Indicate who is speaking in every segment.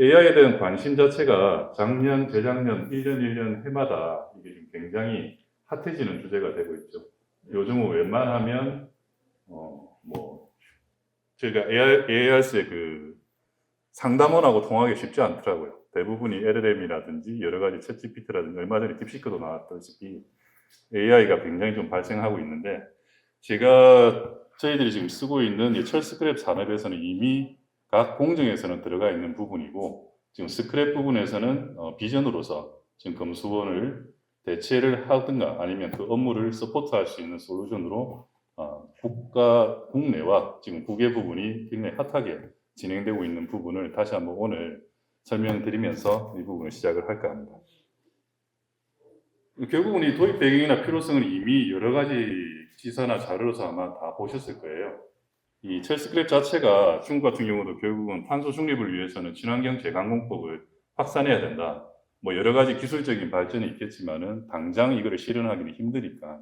Speaker 1: AI에 대한 관심 자체가 작년, 재작년, 1년, 1년 해마다 이게 좀 굉장히 핫해지는 주제가 되고 있죠. 요즘은 웬만하면 어, 뭐 저희가 AI, AIS의 그 상담원하고 통하기 쉽지 않더라고요. 대부분이 LLM이라든지 여러 가지 챗 GPT라든지 얼마 전에 딥시크도 나왔다시피 AI가 굉장히 좀 발생하고 있는데 제가 저희들이 지금 쓰고 있는 이 철스크랩 산업에서는 이미 각 공정에서는 들어가 있는 부분이고 지금 스크랩 부분에서는 어, 비전으로서 지금 검수원을 대체를 하든가 아니면 그 업무를 서포트할 수 있는 솔루션으로 어, 국가 국내와 지금 국외 부분이 굉장히 핫하게 진행되고 있는 부분을 다시 한번 오늘 설명드리면서 이 부분을 시작을 할까 합니다. 결국은 이 도입 배경이나 필요성은 이미 여러 가지 지사나 자료로서 아마 다 보셨을 거예요. 이 첼스크랩 자체가 중국 같은 경우도 결국은 탄소 중립을 위해서는 친환경 재가공법을 확산해야 된다. 뭐 여러 가지 기술적인 발전이 있겠지만은 당장 이거를 실현하기는 힘드니까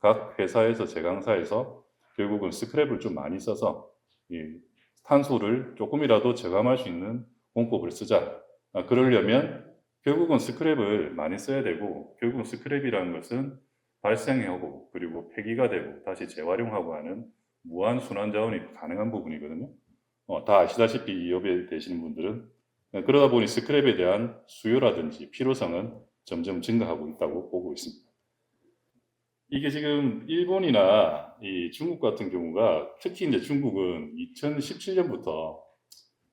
Speaker 1: 각 회사에서 제강사에서 결국은 스크랩을 좀 많이 써서 이 탄소를 조금이라도 저감할 수 있는 공법을 쓰자. 아, 그러려면 결국은 스크랩을 많이 써야 되고 결국은 스크랩이라는 것은 발생하고 그리고 폐기가 되고 다시 재활용하고 하는 무한 순환 자원이 가능한 부분이거든요. 어, 다 아시다시피 이 업에 계시는 분들은 어, 그러다 보니 스크랩에 대한 수요라든지 필요성은 점점 증가하고 있다고 보고 있습니다. 이게 지금 일본이나 이 중국 같은 경우가 특히 이제 중국은 2017년부터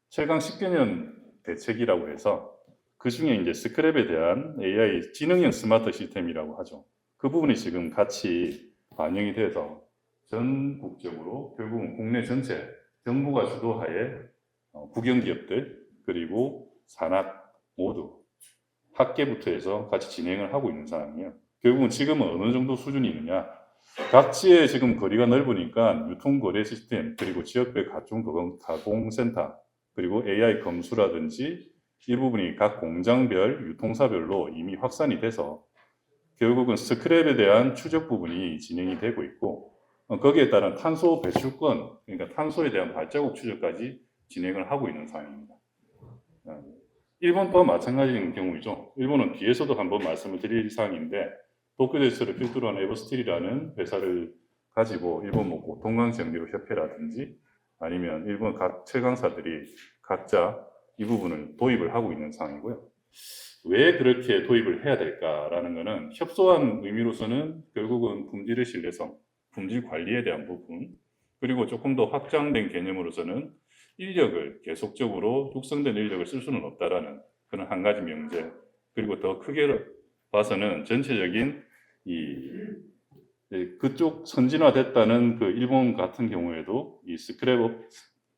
Speaker 1: 철강 10개년 대책이라고 해서 그 중에 이제 스크랩에 대한 AI 지능형 스마트 시스템이라고 하죠. 그 부분이 지금 같이 반영이 돼서 전국적으로 결국은 국내 전체 정부가 주도하에 어, 국영기업들 그리고 산학 모두 학계부터 해서 같이 진행을 하고 있는 상황이에요. 결국은 지금은 어느 정도 수준이 있느냐? 각지의 지금 거리가 넓으니까 유통거래 시스템 그리고 지역별 가공센터 그리고 AI 검수라든지 이 부분이 각 공장별 유통사별로 이미 확산이 돼서 결국은 스크랩에 대한 추적 부분이 진행이 되고 있고 어, 거기에 따른 탄소 배출권 그러니까 탄소에 대한 발자국 추적까지 진행을 하고 있는 상황입니다. 어, 일본과 마찬가지인 경우이죠. 일본은 뒤에서도 한번 말씀을 드릴 사항인데 도쿄대스를 필두로 한 에버스틸이라는 회사를 가지고 일본 뭐 동강정비로 협회라든지 아니면 일본 각 최강사들이 각자 이 부분을 도입을 하고 있는 상황이고요. 왜 그렇게 도입을 해야 될까라는 것은 협소한 의미로서는 결국은 품질의 신뢰성, 품질 관리에 대한 부분, 그리고 조금 더 확장된 개념으로서는 인력을 계속적으로 육성된 인력을 쓸 수는 없다라는 그런 한 가지 명제, 그리고 더 크게 봐서는 전체적인 이 네, 그쪽 선진화됐다는 그 일본 같은 경우에도 이 스크랩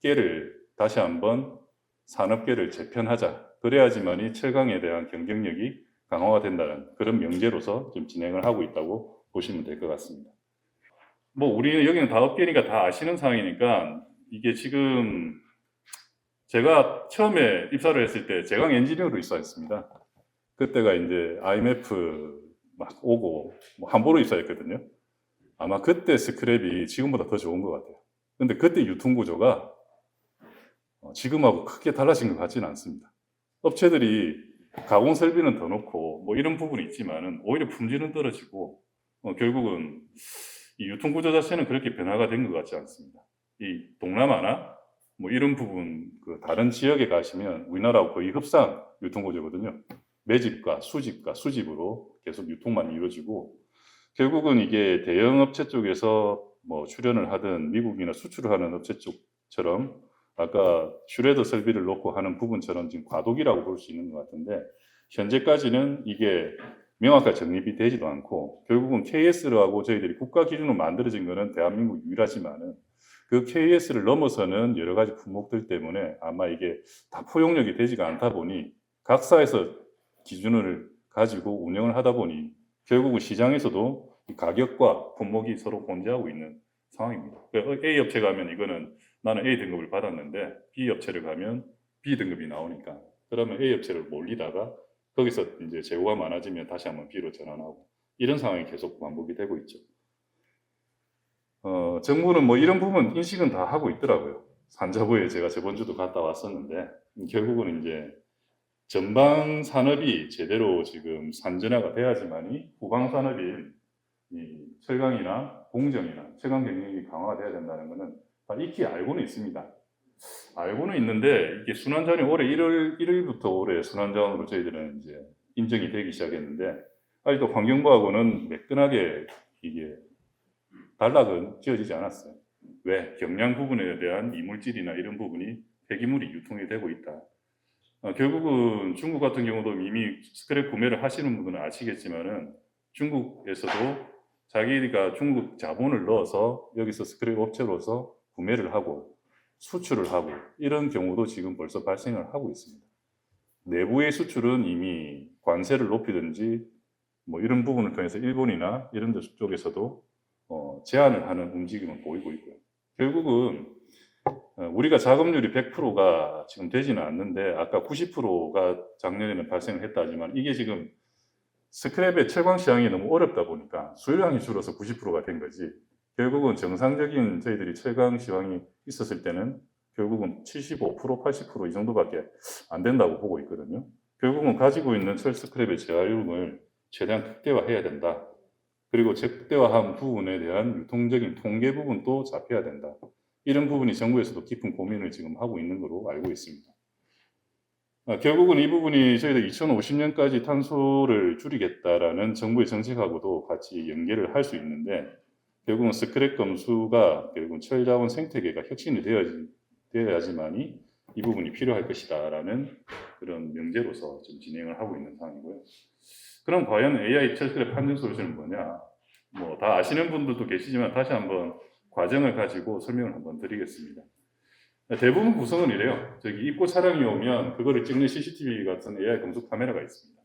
Speaker 1: 업계를 다시 한번 산업계를 재편하자. 그래야지만이 철강에 대한 경쟁력이 강화가 된다는 그런 명제로서 좀 진행을 하고 있다고 보시면 될 것 같습니다. 뭐 우리는 여기는 다 업계니까 다 아시는 상황이니까 이게 지금 제가 처음에 입사를 했을 때 제강 엔지니어로 입사했습니다. 그때가 이제 IMF 막 오고 뭐 함부로 입사했거든요. 아마 그때 스크랩이 지금보다 더 좋은 것 같아요. 근데 그때 유통 구조가 어, 지금하고 크게 달라진 것 같지는 않습니다. 업체들이 가공 설비는 더 넣고 뭐 이런 부분이 있지만은 오히려 품질은 떨어지고 어, 결국은 이 유통 구조 자체는 그렇게 변화가 된 것 같지 않습니다. 이 동남아나 뭐 이런 부분 그 다른 지역에 가시면 우리나라하고 거의 흡사한 유통 구조거든요. 매집과 수집과 수집으로 계속 유통만 이루어지고 결국은 이게 대형 업체 쪽에서 뭐 출연을 하든 미국이나 수출을 하는 업체 쪽처럼 아까 슈레더 설비를 놓고 하는 부분처럼 지금 과도기라고 볼 수 있는 것 같은데 현재까지는 이게 명확하게 정립이 되지도 않고 결국은 KS라고 저희들이 국가 기준으로 만들어진 거는 대한민국 유일하지만은 그 KS를 넘어서는 여러 가지 품목들 때문에 아마 이게 다 포용력이 되지가 않다 보니 각사에서 기준을 가지고 운영을 하다 보니 결국은 시장에서도 이 가격과 품목이 서로 존재하고 있는 상황입니다. 그 A 업체 가면 이거는 나는 A 등급을 받았는데 B 업체를 가면 B 등급이 나오니까 그러면 A 업체를 몰리다가 거기서 이제 재고가 많아지면 다시 한번 B로 전환하고 이런 상황이 계속 반복이 되고 있죠. 어, 정부는 뭐 이런 부분 인식은 다 하고 있더라고요. 산자부에 제가 저번 주도 갔다 왔었는데 결국은 이제 전방 산업이 제대로 지금 산전화가 돼야지만이 후방 산업인 이 철강이나 공정이나 최강 경영이 강화가 돼야 된다는 것은 다 익히 알고는 있습니다. 알고는 있는데 이게 순환자원이 올해 1월 1일부터 올해 순환자원으로 저희들은 이제 인정이 되기 시작했는데 아직도 환경부하고는 매끈하게 이게 단락은 지어지지 않았어요. 왜? 경량 부분에 대한 이물질이나 이런 부분이 폐기물이 유통이 되고 있다. 어, 결국은 중국 같은 경우도 이미 스크랩 구매를 하시는 분들은 아시겠지만은 중국에서도 자기가 중국 자본을 넣어서 여기서 스크랩 업체로서 구매를 하고 수출을 하고 이런 경우도 지금 벌써 발생을 하고 있습니다. 내부의 수출은 이미 관세를 높이든지 뭐 이런 부분을 통해서 일본이나 이런 데 쪽에서도 어, 제한을 하는 움직임을 보이고 있고요. 결국은 어, 우리가 자금률이 100%가 지금 되지는 않는데 아까 90%가 작년에는 발생을 했다 하지만 이게 지금 스크랩의 채광 시황이 너무 어렵다 보니까 수요량이 줄어서 90%가 된 거지 결국은 정상적인 저희들이 채광 시황이 있었을 때는 결국은 75% 80%이 정도밖에 안 된다고 보고 있거든요. 결국은 가지고 있는 철 스크랩의 재활용을 최대한 극대화해야 된다. 그리고 극대화한 부분에 대한 유통적인 통계 부분도 잡혀야 된다. 이런 부분이 정부에서도 깊은 고민을 지금 하고 있는 걸로 알고 있습니다. 아, 결국은 이 부분이 저희들 2050년까지 탄소를 줄이겠다라는 정부의 정책하고도 같이 연계를 할 수 있는데 결국은 스크랩 검수가 결국은 철자원 생태계가 혁신이 되어야지, 되어야지만이 이 부분이 필요할 것이다라는 그런 명제로서 지금 진행을 하고 있는 상황이고요. 그럼 과연 AI 철스크랩 판정 솔루션은 뭐냐? 뭐 다 아시는 분들도 계시지만 다시 한번 과정을 가지고 설명을 한번 드리겠습니다. 대부분 구성은 이래요. 저기 입고 차량이 오면 그거를 찍는 CCTV 같은 AI 검수 카메라가 있습니다.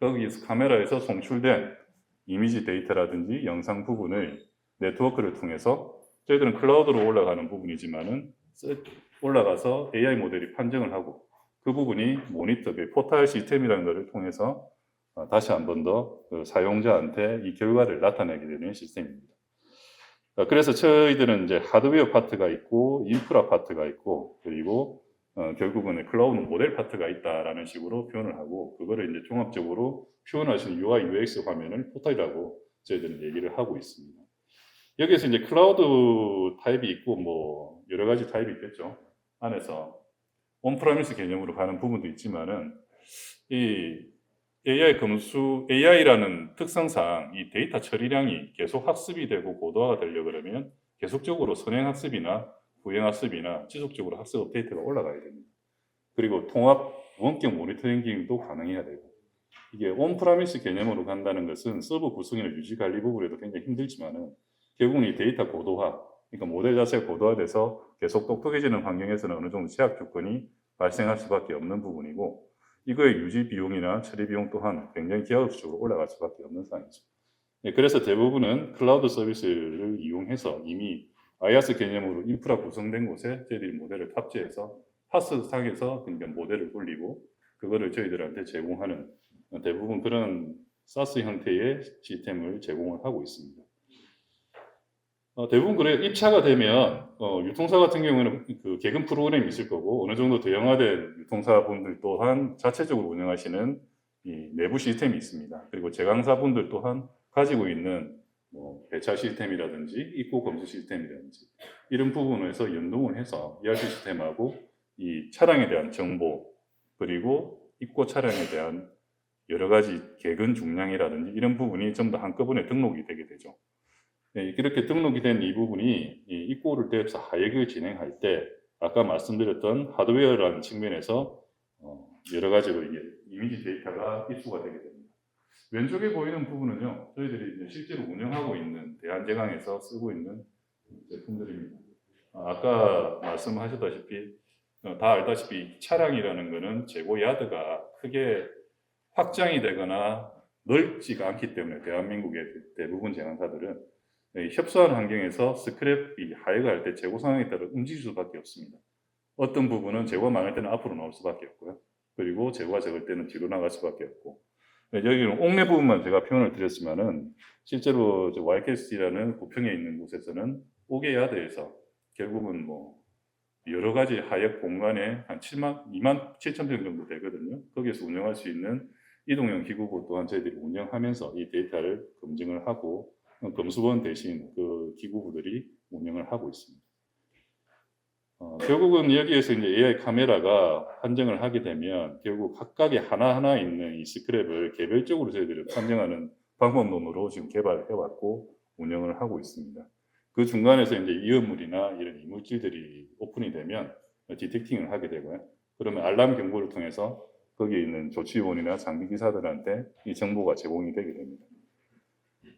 Speaker 1: 거기서 카메라에서 송출된 이미지 데이터라든지 영상 부분을 네트워크를 통해서 저희들은 클라우드로 올라가는 부분이지만은 올라가서 AI 모델이 판정을 하고 그 부분이 모니터, 그 포탈 시스템이라는 것을 통해서 어, 다시 한 번 더 사용자한테 이 결과를 나타내게 되는 시스템입니다. 어, 그래서 저희들은 이제 하드웨어 파트가 있고 인프라 파트가 있고 그리고 어, 결국은 클라우드 모델 파트가 있다라는 식으로 표현을 하고 그거를 이제 종합적으로 있는 UI, UX 화면을 포털이라고 저희들은 얘기를 하고 있습니다. 여기에서 이제 클라우드 타입이 있고 뭐 여러 가지 타입이 있겠죠. 안에서 온프라미스 개념으로 가는 부분도 있지만은 이 AI 검수 AI라는 특성상 이 데이터 처리량이 계속 학습이 되고 고도화가 되려 그러면 계속적으로 선행 학습이나 후행 학습이나 지속적으로 학습 업데이트가 올라가야 됩니다. 그리고 통합 원격 모니터링 기능도 가능해야 되고 이게 온프라미스 개념으로 간다는 것은 서버 구성이나 유지 관리 부분에도 굉장히 힘들지만은 결국은 이 데이터 고도화 그러니까 모델 자체가 고도화돼서 계속 똑똑해지는 환경에서는 어느 정도 제약 조건이 발생할 수밖에 없는 부분이고 이거의 유지 비용이나 처리 비용 또한 굉장히 기하급수적으로 올라갈 수밖에 없는 상황이죠. 네, 그래서 대부분은 클라우드 서비스를 이용해서 이미 IaaS 개념으로 인프라 구성된 곳에 저희들이 모델을 탑재해서 파스 상에서 그러니까 모델을 굴리고 그거를 저희들한테 제공하는 대부분 그런 사스 형태의 시스템을 제공을 하고 있습니다. 어, 대부분 그래요. 입차가 되면 어, 유통사 같은 경우에는 그 개근 프로그램이 있을 거고 어느 정도 대형화된 유통사분들 또한 자체적으로 운영하시는 이 내부 시스템이 있습니다. 그리고 제강사분들 또한 가지고 있는 뭐 배차 시스템이라든지 입고 검수 시스템이라든지 이런 부분에서 연동을 해서 ERP 시스템하고 이 차량에 대한 정보 그리고 입고 차량에 대한 여러 가지 개근 중량이라든지 이런 부분이 전부 다 한꺼번에 등록이 되게 되죠. 네, 이렇게 등록이 된 이 부분이 이 입고를 대해서 하역을 진행할 때 아까 말씀드렸던 하드웨어라는 측면에서 어, 여러 가지로 이게 이미지 데이터가 입수가 되게 됩니다. 왼쪽에 보이는 부분은요, 저희들이 실제로 운영하고 있는 대한제강에서 쓰고 있는 제품들입니다. 아, 아까 말씀하셨다시피 어, 다 알다시피 차량이라는 것은 재고 야드가 크게 확장이 되거나 넓지가 않기 때문에 대한민국의 대부분 제강사들은 이 협소한 환경에서 스크랩이 하액을 할때 재고 상황에 따라 움직일 수밖에 없습니다. 어떤 부분은 재고가 많을 때는 앞으로 나올 수밖에 없고요. 그리고 재고가 적을 때는 뒤로 나갈 수밖에 없고 네, 여기는 옥내 부분만 제가 표현을 드렸지만은 실제로 YKC라는 구평에 있는 곳에서는 옥의 야드에서 결국은 뭐 여러 가지 하역 공간에 한 7만, 2만 7천 평 정도 되거든요. 거기에서 운영할 수 있는 이동형 기구고 또한 저희들이 운영하면서 이 데이터를 검증을 하고 검수원 대신 그 기구부들이 운영을 하고 있습니다. 어, 결국은 여기에서 이제 AI 카메라가 판정을 하게 되면 결국 각각의 하나하나 있는 이 스크랩을 개별적으로 저희들이 판정하는 방법론으로 지금 개발해 왔고 운영을 하고 있습니다. 그 중간에서 이제 위험물이나 이런 이물질들이 오픈이 되면 디텍팅을 하게 되고요. 그러면 알람 경보를 통해서 거기에 있는 조치원이나 장비 기사들한테 이 정보가 제공이 되게 됩니다.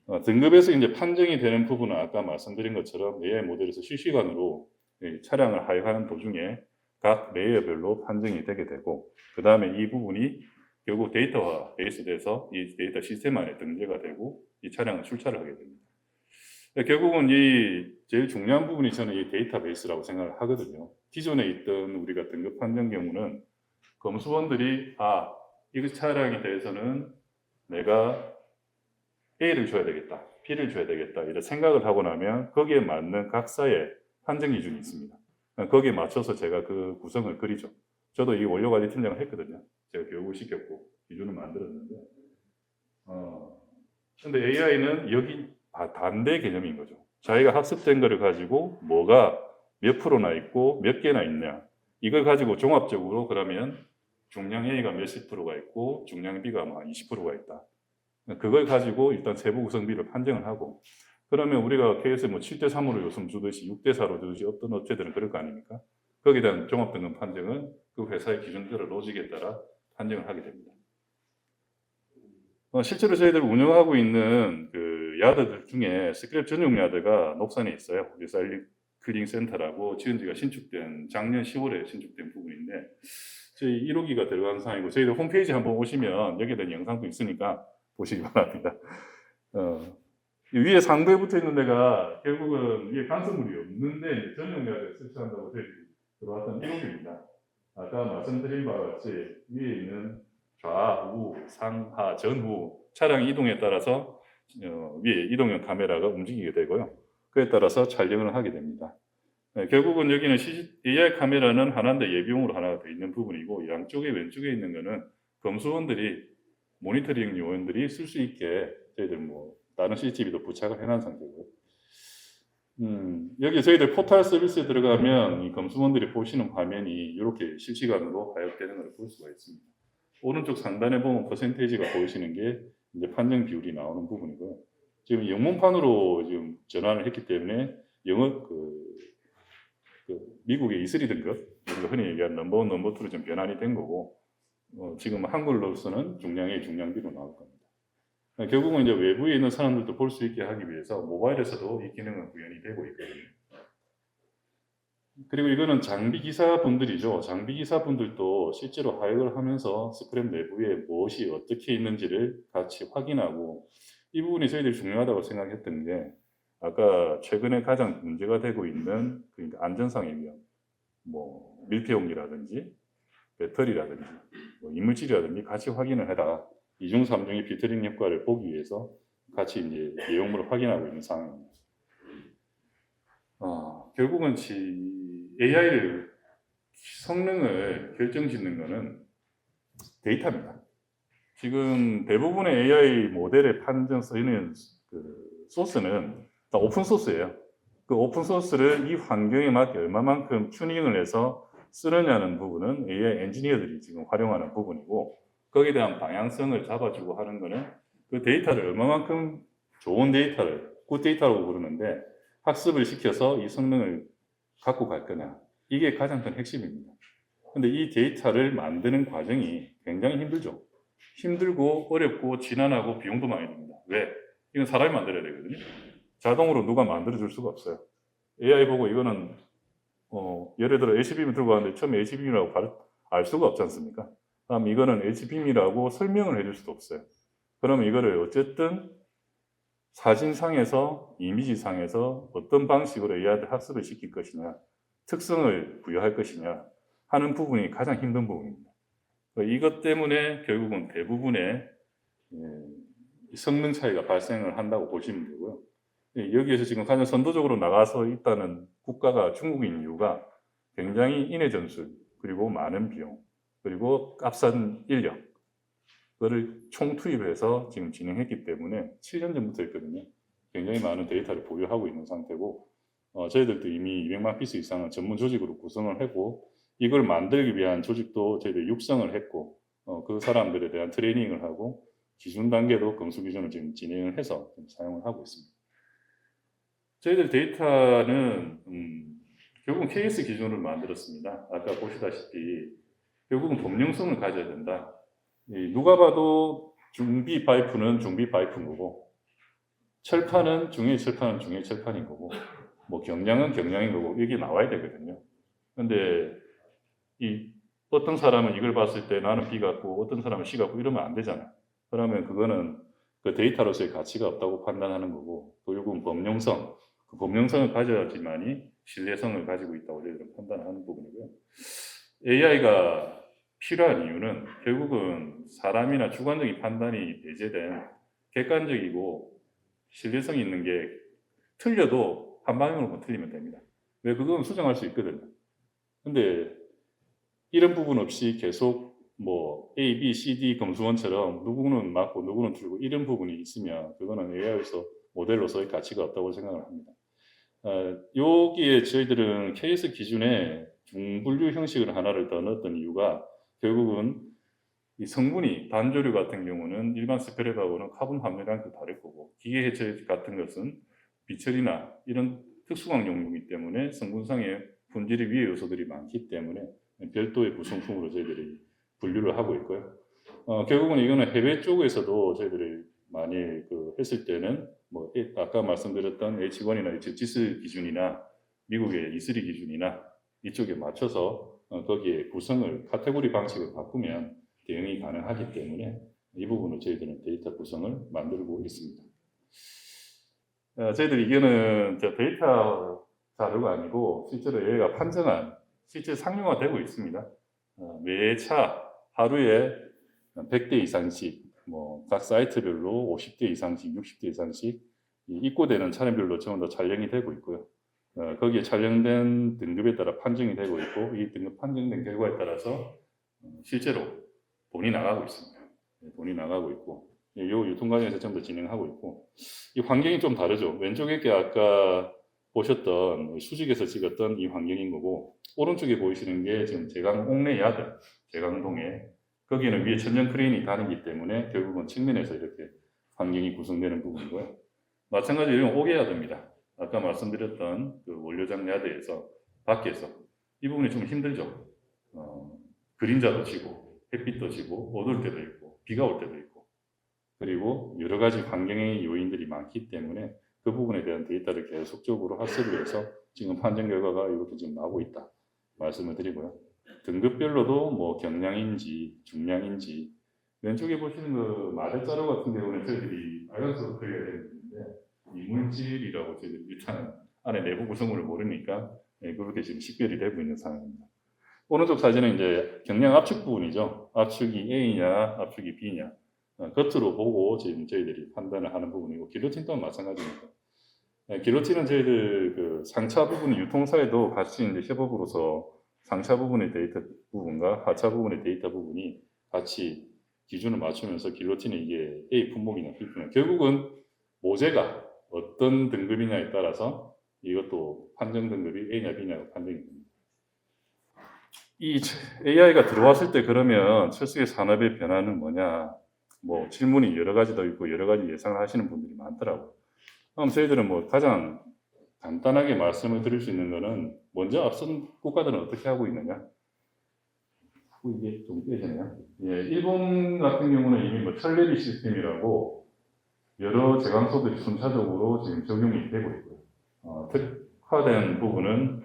Speaker 1: 어, 등급에서 이제 판정이 되는 부분은 아까 말씀드린 것처럼 AI 모델에서 실시간으로 이 차량을 하역하는 도중에 각 레이어별로 판정이 되게 되고 그 다음에 이 부분이 결국 데이터화 베이스돼서 이 데이터 시스템 안에 등재가 되고 이 차량을 출차를 하게 됩니다. 결국은 이 제일 중요한 부분이 저는 이 데이터베이스라고 생각을 하거든요. 기존에 있던 우리가 등급 판정 경우는 검수원들이 아 이거 차량에 대해서는 내가 A를 줘야 되겠다, B를 줘야 되겠다 이런 생각을 하고 나면 거기에 맞는 각사의 판정 기준이 있습니다. 거기에 맞춰서 제가 그 구성을 그리죠. 저도 이 원료관리 팀장을 했거든요. 제가 교육을 시켰고 기준을 만들었는데, 어, 근데 AI는 여기 바- 반대 개념인 거죠. 자기가 학습된 거를 가지고 뭐가 몇 프로나 있고 몇 개나 있냐. 이걸 가지고 종합적으로 그러면 중량 A가 몇십 프로가 있고 중량 B가 뭐 20%가 있다. 그걸 가지고 일단 세부 구성비를 판정을 하고 그러면 우리가 KS 뭐 7대 3으로 요즘 주듯이 6대 4로 주듯이 어떤 업체들은 그럴 거 아닙니까? 거기에 대한 종합등급 판정은 그 회사의 기준대로 로직에 따라 판정을 하게 됩니다. 어, 실제로 저희들 운영하고 있는 그 야드들 중에 스크랩 전용 야드가 녹산에 있어요. 리사이클링 센터라고 지은 지가 신축된 작년 10월에 신축된 부분인데 저희 1호기가 들어간 상황이고 저희들 홈페이지 한번 오시면 여기에 대한 영상도 있으니까 보시기 바랍니다. 어, 이 위에 상부에 붙어 있는 데가 결국은 위에 간섭물이 없는데 이제 전용 야드를 설치한다고 저희들이 들어왔던 1호기입니다. 아까 말씀드린 바와 같이 위에 있는 좌우, 상하, 전후 차량 이동에 따라서 어, 위에 이동형 카메라가 움직이게 되고요. 그에 따라서 촬영을 하게 됩니다. 네, 결국은 여기는 AI 카메라는 하나인데 예비용으로 하나가 더 있는 부분이고 양쪽에 왼쪽에 있는 거는 검수원들이 모니터링 요원들이 쓸 수 있게 저희들 뭐 다른 CCTV도 부착을 해놓은 상태고요. 음, 여기 저희들 포털 서비스에 들어가면 이 검수원들이 보시는 화면이 이렇게 실시간으로 하역되는 걸 볼 수가 있습니다. 오른쪽 상단에 보면 퍼센테이지가 보이시는 게 이제 판정 비율이 나오는 부분이고요. 지금 영문판으로 지금 전환을 했기 때문에 영어 그, 그 미국의 이슬이 등급 우리가 흔히 얘기하는 넘버 원, 넘버 투로 좀 변환이 된 거고 어, 지금 한글로서는 중량의 중량비로 나올 겁니다. 어, 결국은 이제 외부에 있는 사람들도 볼 수 있게 하기 위해서 모바일에서도 이 기능은 구현이 되고 있거든요. 그리고 이거는 장비 기사분들이죠. 장비 기사분들도 실제로 하역을 하면서 스크랩 내부에 무엇이 어떻게 있는지를 같이 확인하고 이 부분이 저희들이 중요하다고 생각했던 게 아까 최근에 가장 문제가 되고 있는 그러니까 안전상의 위험, 뭐 밀폐용이라든지 배터리라든지 뭐 이물질이라든지 같이 확인을 해라. 이중 삼중의 비트링 효과를 보기 위해서 같이 이제 내용물을 확인하고 있는 상황입니다. 어, 결국은 AI를 성능을 결정짓는 것은 데이터입니다. 지금 대부분의 AI 모델의 판정 쓰이는 그 소스는 다 오픈 소스예요. 그 오픈 소스를 이 환경에 맞게 얼마만큼 튜닝을 해서 쓰느냐는 부분은 AI 엔지니어들이 지금 활용하는 부분이고 거기에 대한 방향성을 잡아주고 하는 거는 그 데이터를 얼마만큼 좋은 데이터를 굿 데이터라고 부르는데 학습을 시켜서 이 성능을 갖고 갈 거냐 이게 가장 큰 핵심입니다. 근데 이 데이터를 만드는 과정이 굉장히 힘들죠. 힘들고 어렵고 지난하고 비용도 많이 듭니다. 왜? 이건 사람이 만들어야 되거든요. 자동으로 누가 만들어 줄 수가 없어요. AI 보고 이거는 어, 예를 들어 HBM 들고 왔는데 처음에 HBM이라고 알 수가 없지 않습니까? 다음 이거는 HBM이라고 설명을 해줄 수도 없어요. 그러면 이거를 어쨌든 사진상에서 이미지상에서 어떤 방식으로 AI한테 학습을 시킬 것이냐 특성을 부여할 것이냐 하는 부분이 가장 힘든 부분입니다. 이것 때문에 결국은 대부분의 예, 성능 차이가 발생을 한다고 보시면 되고요. 예, 여기에서 지금 가장 선도적으로 나가서 있다는 국가가 중국인 이유가 굉장히 인해 전술 그리고 많은 비용 그리고 값싼 인력 그거를 총 투입해서 지금 진행했기 때문에 7년 전부터 했거든요. 굉장히 많은 데이터를 보유하고 있는 상태고 어, 저희들도 이미 200만 피스 이상은 전문 조직으로 구성을 했고 이걸 만들기 위한 조직도 저희들 육성을 했고 어, 그 사람들에 대한 트레이닝을 하고 기준 단계도 검수 기준을 지금 진행을 해서 지금 사용을 하고 있습니다. 저희들 데이터는 음, 결국은 KS 기준을 만들었습니다. 아까 보시다시피 결국은 법령성을 가져야 된다. 이 누가 봐도 중비 파이프는 중비 파이프인 거고 철판은 중의 철판은 중의 철판인 거고 뭐 경량은 경량인 거고 이게 나와야 되거든요. 근데 이 어떤 사람은 이걸 봤을 때 나는 B 같고 어떤 사람은 C 같고 이러면 안 되잖아. 그러면 그거는 그 데이터로서의 가치가 없다고 판단하는 거고 결국은 법령성, 그 법령성을 가져야지만이 신뢰성을 가지고 있다고 저희들은 판단하는 부분이고요. AI가 필요한 이유는 결국은 사람이나 주관적인 판단이 배제된 객관적이고 신뢰성 있는 게 틀려도 한 방향으로만 틀리면 됩니다. 왜 그건 수정할 수 있거든요. 근데 이런 부분 없이 계속 뭐 A, B, C, D 검수원처럼 누구는 맞고 누구는 틀리고 이런 부분이 있으면 그거는 AI로서 모델로서의 가치가 없다고 생각을 합니다. 어, 여기에 저희들은 KS 기준에 중분류 형식을 하나를 더 넣었던 이유가 결국은 이 성분이 단조류 같은 경우는 일반 스크랩하고는 카본 함유량이 다를 거고 기계 해체 같은 것은 비철이나 이런 특수광 용이기 때문에 성분상의 분질이 위의 요소들이 많기 때문에 별도의 구성품으로 저희들이 분류를 하고 있고요. 어, 결국은 이거는 해외 쪽에서도 저희들이 많이 그 했을 때는 뭐 에- 아까 말씀드렸던 H1이나 H-GIS 기준이나 미국의 E3 기준이나 이쪽에 맞춰서 어, 거기에 구성을 카테고리 방식을 바꾸면 대응이 가능하기 때문에 이 부분을 저희들은 데이터 구성을 만들고 있습니다. 어, 저희들이 이거는 저 데이터 자료가 아니고 실제로 얘가 판정한 실제 상용화되고 있습니다. 어, 매차 하루에 100대 이상씩 뭐 각 사이트별로 50대 이상씩, 60대 이상씩 이 입고되는 차량별로 전부 다 촬영이 되고 있고요. 어, 거기에 촬영된 등급에 따라 판정이 되고 있고 이 등급 판정된 결과에 따라서 어, 실제로 돈이 나가고 있습니다. 네, 돈이 나가고 있고 이 유통 과정에서 전부 다 진행하고 있고 이 환경이 좀 다르죠. 왼쪽에 게 아까 보셨던 수직에서 찍었던 이 환경인 거고 오른쪽에 보이시는 게 지금 제강 옥내 야드 제강동에 거기는 위에 천정 크레인이 다니기 때문에 결국은 측면에서 이렇게 환경이 구성되는 부분이고요. 마찬가지로 이건 옥외 야드입니다. 아까 말씀드렸던 그 원료장 야드에서 밖에서 이 부분이 좀 힘들죠. 어, 그림자도 지고 햇빛도 지고 어두울 때도 있고 비가 올 때도 있고 그리고 여러 가지 환경의 요인들이 많기 때문에 그 부분에 대한 데이터를 계속적으로 학습을 해서 지금 판정 결과가 이렇게 지금 나오고 있다 말씀을 드리고요. 등급별로도 뭐 경량인지 중량인지 왼쪽에 보시는 그 마대자루 같은 경우는 저희들이 빨간색으로 그려야 되는데 이물질이라고 저희들이 일단 안에 내부 구성물을 모르니까 예, 그렇게 지금 식별이 되고 있는 상황입니다. 오른쪽 사진은 이제 경량 압축 부분이죠. 압축이 A냐, 압축이 B냐. 어, 겉으로 보고 지금 저희들이 판단을 하는 부분이고 길로틴 또한 마찬가지입니다. 네, 길로틴은 저희들 그 상차 부분 유통사에도 같이 이제 협업으로서 상차 부분의 데이터 부분과 하차 부분의 데이터 부분이 같이 기준을 맞추면서 길로틴이 이게 A 품목이냐 B 품목 결국은 모재가 어떤 등급이냐에 따라서 이것도 판정 등급이 A냐 B냐가 판정이 됩니다. 이 AI가 들어왔을 때 그러면 철수의 산업의 변화는 뭐냐? 뭐 질문이 여러 가지 더 있고 여러 가지 예상을 하시는 분들이 많더라고요. 그럼 저희들은 뭐 가장 간단하게 말씀을 드릴 수 있는 거는 먼저 앞선 국가들은 어떻게 하고 있느냐? 어, 이게 좀 깨지네요. 예, 일본 같은 경우는 이미 뭐 철레비 시스템이라고 여러 제강소들이 순차적으로 지금 적용이 되고 있고요. 어, 특화된 부분은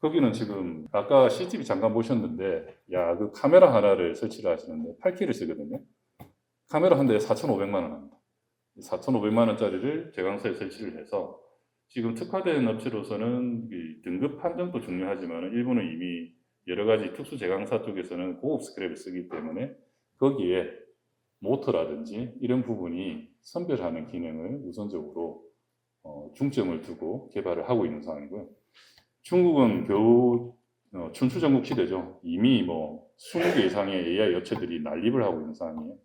Speaker 1: 거기는 지금 아까 CCTV 잠깐 보셨는데 야 그 카메라 하나를 설치를 하시는데 8K를 쓰거든요. 카메라 한 대에 4,500만 원 합니다. 4,500만 원짜리를 제강소에 설치를 해서 지금 특화된 업체로서는 이 등급 판정도 중요하지만 일본은 이미 여러 가지 특수 제강사 쪽에서는 고급 스크랩을 쓰기 때문에 거기에 모터라든지 이런 부분이 선별하는 기능을 우선적으로 어, 중점을 두고 개발을 하고 있는 상황이고요. 중국은 겨우 어, 춘추전국 시대죠. 이미 뭐 20개 이상의 AI 업체들이 난립을 하고 있는 상황이에요.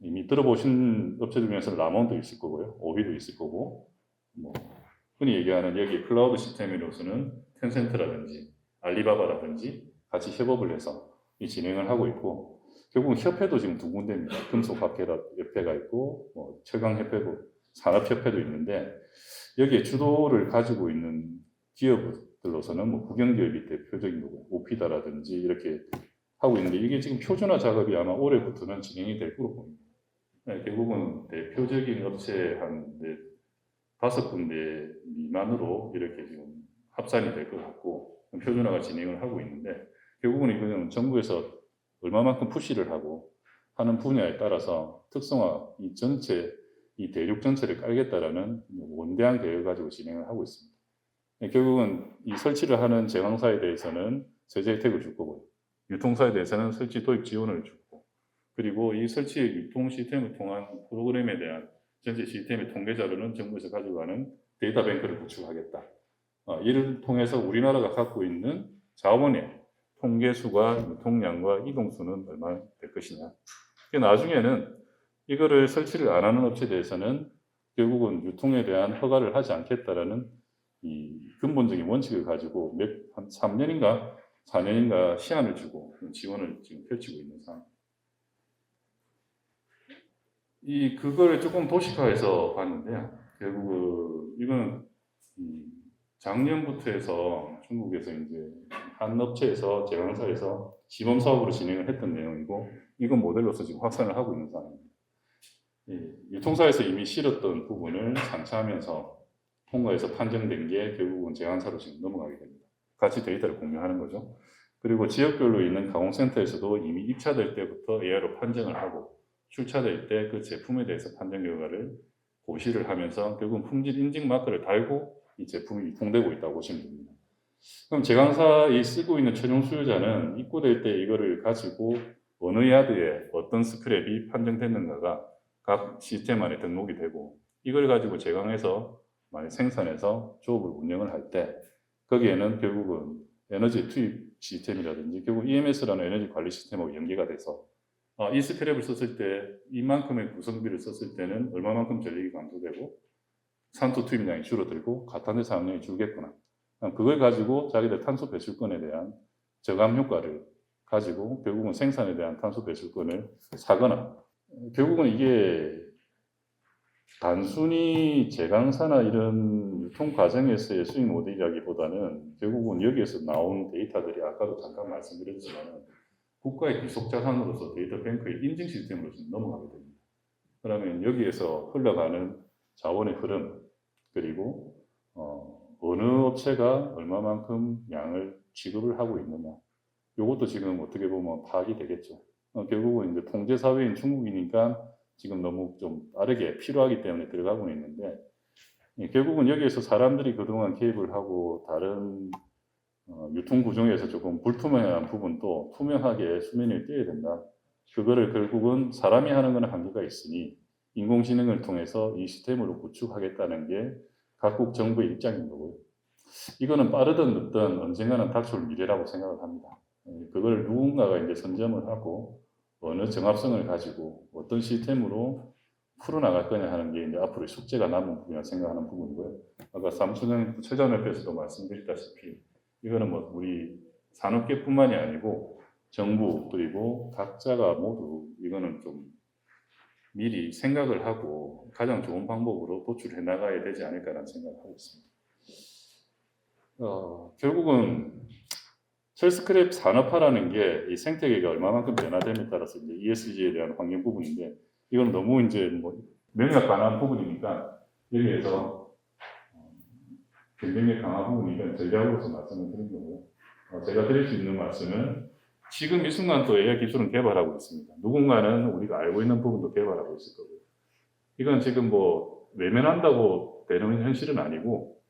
Speaker 1: 이미 들어보신 업체들 중에서는 라몬도 있을 거고요. 오비도 있을 거고, 뭐 흔히 얘기하는 여기 클라우드 시스템으로서는 텐센트라든지 알리바바라든지 같이 협업을 해서 이 진행을 하고 있고, 결국은 협회도 지금 두 군데입니다. 금속학회가 있고, 뭐 철강협회도 산업협회도 있는데 여기에 주도를 가지고 있는 기업들로서는 뭐 국영기업이 대표적인 거고 오피다라든지 이렇게 하고 있는데 이게 지금 표준화 작업이 아마 올해부터는 진행이 될 거로 봅니다. 네, 결국은 대표적인 업체 한 네, 다섯 군데 미만으로 이렇게 지금 합산이 될 것 같고 표준화가 진행을 하고 있는데 결국은 이거는 정부에서 얼마만큼 푸시를 하고 하는 분야에 따라서 특성화 이 전체 이 대륙 전체를 깔겠다라는 원대한 계획을 가지고 진행을 하고 있습니다. 네, 결국은 이 설치를 하는 제왕사에 대해서는 세제 혜택을 줄 거고요. 유통사에 대해서는 설치 도입 지원을 주고 그리고 이 설치 유통 시스템을 통한 프로그램에 대한 전체 시스템의 통계 자료는 정부에서 가져가는 데이터 뱅크를 구축하겠다. 어, 이를 통해서 우리나라가 갖고 있는 자원의 통계 수가 유통량과 이동수는 얼마나 될 것이냐. 나중에는 이거를 설치를 안 하는 업체에 대해서는 결국은 유통에 대한 허가를 하지 않겠다라는 이 근본적인 원칙을 가지고 몇, 한 3년인가 4년인가 시한을 주고 지원을 지금 펼치고 있는 상황. 이 그걸 조금 도식화해서 봤는데요. 결국 이거는 이 작년부터 해서 중국에서 이제 한 업체에서 제강사에서 시범 사업으로 진행을 했던 내용이고 이건 모델로서 지금 확산을 하고 있는 상황입니다. 이 유통사에서 이미 실었던 부분을 상차하면서 통과해서 판정된 게 결국은 제한사로 지금 넘어가게 됩니다. 같이 데이터를 공유하는 거죠. 그리고 지역별로 있는 가공센터에서도 이미 입차될 때부터 AI로 판정을 하고 출차될 때 그 제품에 대해서 판정 결과를 고시를 하면서 결국은 품질 인증 마크를 달고 이 제품이 유통되고 있다고 보시면 됩니다. 그럼 제 강사에 쓰고 있는 최종 수요자는 입고될 때 이거를 가지고 어느 야드에 어떤 스크랩이 판정됐는가가 각 시스템 안에 등록이 되고 이걸 가지고 제강해서 만약 생산해서 조업을 운영을 할 때 거기에는 결국은 에너지 투입 시스템이라든지 결국 EMS라는 에너지 관리 시스템하고 연계가 돼서 아, 이 스크랩을 썼을 때 이만큼의 구성비를 썼을 때는 얼마만큼 전력이 감소되고 산소 투입량이 줄어들고 가탄대 사용량이 줄겠구나. 그걸 가지고 자기들 탄소 배출권에 대한 저감 효과를 가지고 결국은 생산에 대한 탄소 배출권을 사거나 결국은 이게 단순히 제강사나 이런 유통 과정에서의 수익 모델이라기보다는 결국은 여기에서 나온 데이터들이 아까도 잠깐 말씀드렸지만 국가의 기속 자산으로서 데이터 뱅크의 인증 시스템으로 좀 넘어가게 됩니다. 그러면 여기에서 흘러가는 자원의 흐름 그리고 어, 어느 업체가 얼마만큼 양을 지급을 하고 있느냐 이것도 지금 어떻게 보면 파악이 되겠죠. 어, 결국은 이제 통제 사회인 중국이니까 지금 너무 좀 빠르게 필요하기 때문에 들어가고는 있는데 예, 결국은 여기에서 사람들이 그동안 개입을 하고 다른 어, 유통 구조에서 조금 불투명한 부분도 투명하게 수면에 띄어야 된다. 그거를 결국은 사람이 하는 것은 한계가 있으니 인공지능을 통해서 이 시스템으로 구축하겠다는 게 각국 정부의 입장인 거고요. 이거는 빠르든 늦든 언젠가는 닥쳐올 미래라고 생각을 합니다. 예, 그걸 누군가가 이제 선점을 하고 어느 정합성을 가지고 어떤 시스템으로 풀어나갈 거냐 하는 게 이제 앞으로 숙제가 남은 부분이라 생각하는 부분이고요. 아까 삼수정 최전협에서도 말씀드렸다시피 이거는 뭐 우리 산업계뿐만이 아니고 정부 그리고 각자가 모두 이거는 좀 미리 생각을 하고 가장 좋은 방법으로 도출해 나가야 되지 않을까라는 생각을 하고 있습니다. 어, 결국은 철스크랩 산업화라는 게 이 생태계가 얼마만큼 변화됨에 따라서 이제 ESG에 대한 환경 부분인데 이건 너무 이제 뭐 명약 관한 부분이니까 여기에서 어, 굉장히 강한 부분이니까 전략으로서 말씀을 드린 거고 어, 제가 드릴 수 있는 말씀은 지금 이 순간 또 AI 기술은 개발하고 있습니다. 누군가는 우리가 알고 있는 부분도 개발하고 있을 거고요. 이건 지금 뭐 외면한다고 되는 현실은 아니고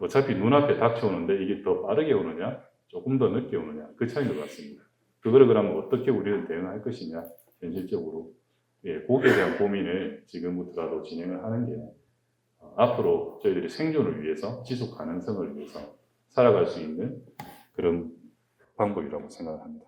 Speaker 1: 어차피 눈앞에 닥쳐오는데 이게 더 빠르게 오느냐 조금 더 늦게 오느냐 그 차이인 것 같습니다. 그거를 그러면 어떻게 우리는 대응할 것이냐 현실적으로 예, 거기에 대한 고민을 지금부터라도 진행을 하는 게 어, 앞으로 저희들이 생존을 위해서 지속 가능성을 위해서 살아갈 수 있는 그런 방법이라고 생각합니다.